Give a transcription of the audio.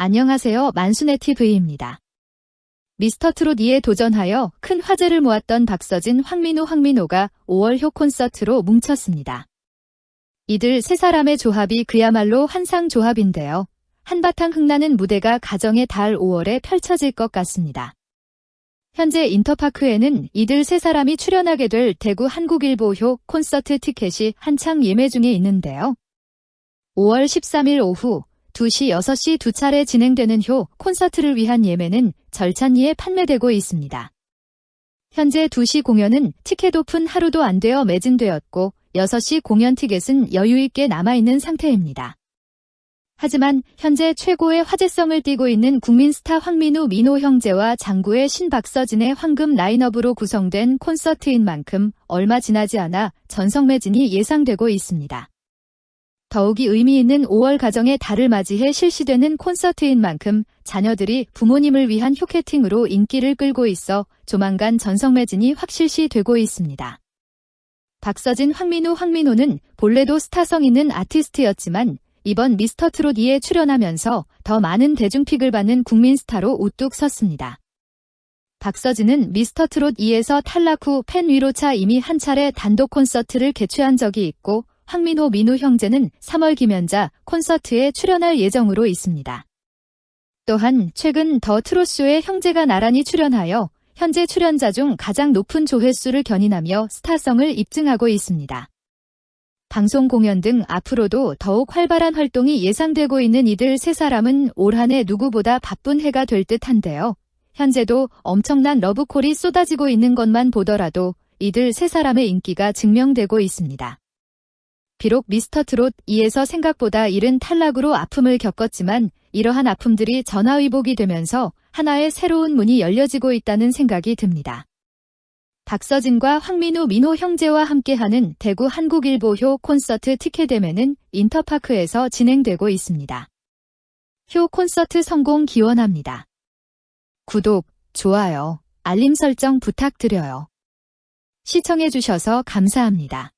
안녕하세요. 만순의 TV입니다. 미스터 트롯 2에 도전하여 큰 화제를 모았던 박서진, 황민호, 황민호가 5월 효 콘서트로 뭉쳤습니다. 이들 세 사람의 조합이 그야말로 환상 조합인데요. 한바탕 흥나는 무대가 가정의 달 5월에 펼쳐질 것 같습니다. 현재 인터파크에는 이들 세 사람이 출연하게 될 대구 한국일보효 콘서트 티켓이 한창 예매 중에 있는데요. 5월 13일 오후 2시, 6시 두 차례 진행되는 효 콘서트를 위한 예매는 절찬리에 판매되고 있습니다. 현재 2시 공연은 티켓 오픈 하루도 안 되어 매진되었고 6시 공연 티켓은 여유있게 남아있는 상태입니다. 하지만 현재 최고의 화제성을 띠고 있는 국민 스타 황민우 민호 형제와 장구의 신박서진의 황금 라인업으로 구성된 콘서트인 만큼 얼마 지나지 않아 전성 매진이 예상되고 있습니다. 더욱이 의미 있는 5월 가정의 달을 맞이해 실시되는 콘서트인 만큼 자녀들이 부모님을 위한 효캐팅으로 인기를 끌고 있어 조만간 전성 매진이 확실시 되고 있습니다. 박서진, 황민우, 황민호는 본래도 스타성 있는 아티스트였지만 이번 미스터 트롯 2에 출연하면서 더 많은 대중픽을 받는 국민 스타로 우뚝 섰습니다. 박서진은 미스터 트롯 2에서 탈락 후 팬 위로차 이미 한 차례 단독 콘서트를 개최한 적이 있고 황민호 민우 형제는 3월 김연자 콘서트에 출연할 예정으로 있습니다. 또한 최근 더 트롯쇼에 형제가 나란히 출연하여 현재 출연자 중 가장 높은 조회수를 견인하며 스타성을 입증하고 있습니다. 방송 공연 등 앞으로도 더욱 활발한 활동이 예상되고 있는 이들 세 사람은 올 한 해 누구보다 바쁜 해가 될 듯한데요. 현재도 엄청난 러브콜이 쏟아지고 있는 것만 보더라도 이들 세 사람의 인기가 증명되고 있습니다. 비록 미스터 트롯 2에서 생각보다 이른 탈락으로 아픔을 겪었지만 이러한 아픔들이 전화위복이 되면서 하나의 새로운 문이 열려지고 있다는 생각이 듭니다. 박서진과 황민우 민호 형제와 함께하는 대구 한국일보효 콘서트 티켓 대매는 인터파크에서 진행되고 있습니다. 효 콘서트 성공 기원합니다. 구독, 좋아요, 알림 설정 부탁드려요. 시청해주셔서 감사합니다.